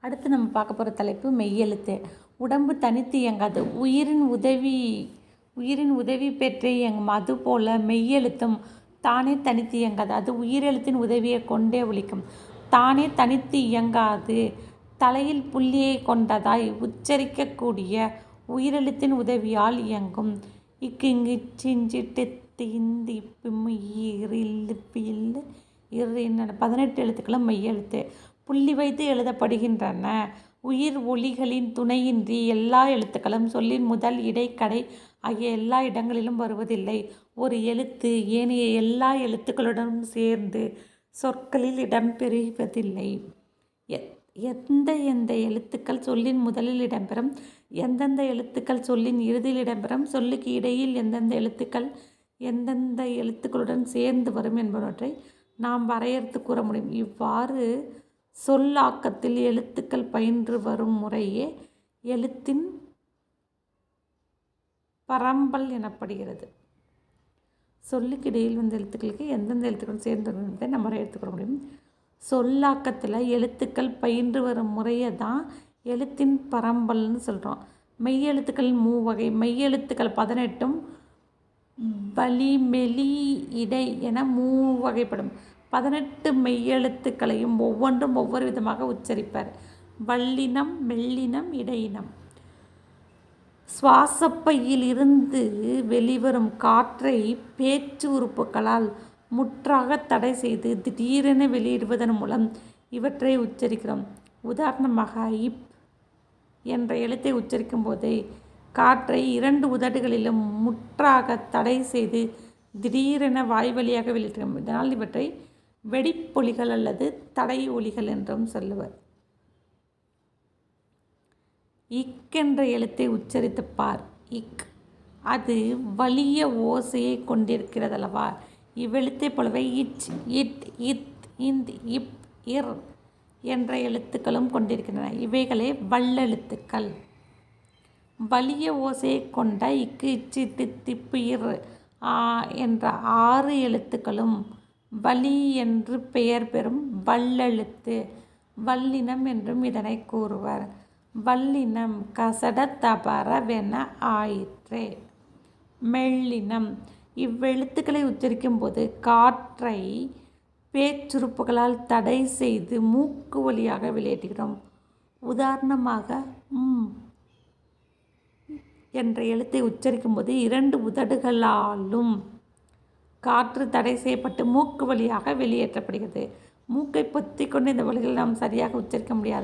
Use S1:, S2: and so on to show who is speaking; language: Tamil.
S1: அடுத்து நம்ம பார்க்க போகிற தலைப்பு மெய்யெழுத்து. உடம்பு தனித்து இயங்காது. உயிரின் உதவி உயிரின் உதவி பெற்று இயங்கும். அதுபோல் மெய்யெழுத்தும் தானே தனித்து இயங்காது. அது உயிரெழுத்தின் உதவியை கொண்டே ஒழிக்கும். தானே தனித்து இயங்காது. தலையில் புள்ளியை கொண்டதாய் உச்சரிக்கக்கூடிய உயிரெழுத்தின் உதவியால் இயங்கும். இக்கு இங்கு சிஞ்சிட்டு தீந்தி பிம்மு ஈரில் பில் இரு என்ன பதினெட்டு எழுத்துக்களும் மெய்யெழுத்து. புள்ளி வைத்து எழுதப்படுகின்றன. உயிர் ஒளிகளின் துணையின்றி எல்லா எழுத்துக்களும் சொல்லின் முதல் இடைக்கடை ஆகிய எல்லா இடங்களிலும் வருவதில்லை. ஒரு எழுத்து ஏனைய எல்லா எழுத்துக்களுடனும் சேர்ந்து சொற்களில் இடம்பெறுவதில்லை. எந்த எந்த எழுத்துக்கள் சொல்லின் முதலில் இடம்பெறும்? எந்தெந்த எழுத்துக்கள் சொல்லின் இறுதியில் இடம்பெறும்? சொல்லுக்கு இடையில் எந்தெந்த எழுத்துக்கள் எந்தெந்த எழுத்துக்களுடன் சேர்ந்து வரும் என்பவற்றை நாம் வரையறுத்து கூற முடியும். இவ்வாறு சொல்லாக்கத்தில் எழுத்துக்கள் பயின்று வரும் முறையே எழுத்தின் பரம்பல் எனப்படுகிறது. சொல்லுக்கு இடையில் வந்த எழுத்துக்களுக்கு எந்தெந்த எழுத்துக்கள் சேர்ந்து என்பதை நம்ம எடுத்துக்கொள்ள முடியும். சொல்லாக்கத்தில் எழுத்துக்கள் பயின்று வரும் முறையை தான் எழுத்தின் பரம்பல்னு சொல்கிறோம் மெய்யெழுத்துக்கள் மூவகை மெய்யெழுத்துக்கள் பதினெட்டும் வலி மெலி இடை என மூ வகைப்படும். பதினெட்டு மெய்யெழுத்துக்களையும் ஒவ்வொன்றும் ஒவ்வொரு விதமாக உச்சரிப்பர். வல்லினம் மெல்லினம் இடையினம். சுவாசப்பையில் இருந்து வெளிவரும் காற்றை பேச்சு உறுப்புகளால் முற்றாக தடை செய்து திடீரென வெளியிடுவதன் மூலம் இவற்றை உச்சரிக்கிறோம். உதாரணமாக இப் என்ற எழுத்தை உச்சரிக்கும் போதே காற்றை இரண்டு உதடுகளிலும் முற்றாக தடை செய்து திடீரென வாய் வழியாக வெளியிடுகிறோம். இதனால் இவற்றை வெடிப்பொலிகள் அல்லது தடை ஒலிகள் என்றும் சொல்லுவர். இக் என்ற எழுத்தை உச்சரித்து பார். இக் அது வலிய ஓசையை கொண்டிருக்கிறதல்லவா? இவ்வெழுத்தைப் போலவே இச் இட் இத் இந்த் இப் இர் என்ற எழுத்துக்களும் கொண்டிருக்கின்றன. இவைகளே வல்லெழுத்துக்கள் வலிய ஓசையை கொண்ட இக்கு இச்சு இட்டு திப்பு இர் ஆ என்ற ஆறு எழுத்துக்களும் வலி என்று பெயர் பெறும் வல்லெழுத்து வல்லினம் என்றும் இதனை கூறுவர். வல்லினம் கசட தபரவென ஆயிற்றே. மெல்லினம். இவ்வெழுத்துக்களை உச்சரிக்கும் போது காற்றை பேச்சுறுப்புகளால் தடை செய்து மூக்கு வழியாக வெளியேற்றுகிறோம். உதாரணமாக ம் என்ற எழுத்தை உச்சரிக்கும் போது இரண்டு உதடுகளாலும் காற்று தடை செய்யப்பட்டு மூக்கு வழியாக வெளியேற்றப்படுகிறது. மூக்கை பொத்தி கொண்டு இந்த வழிகள் நாம் சரியாக உச்சரிக்க முடியாது.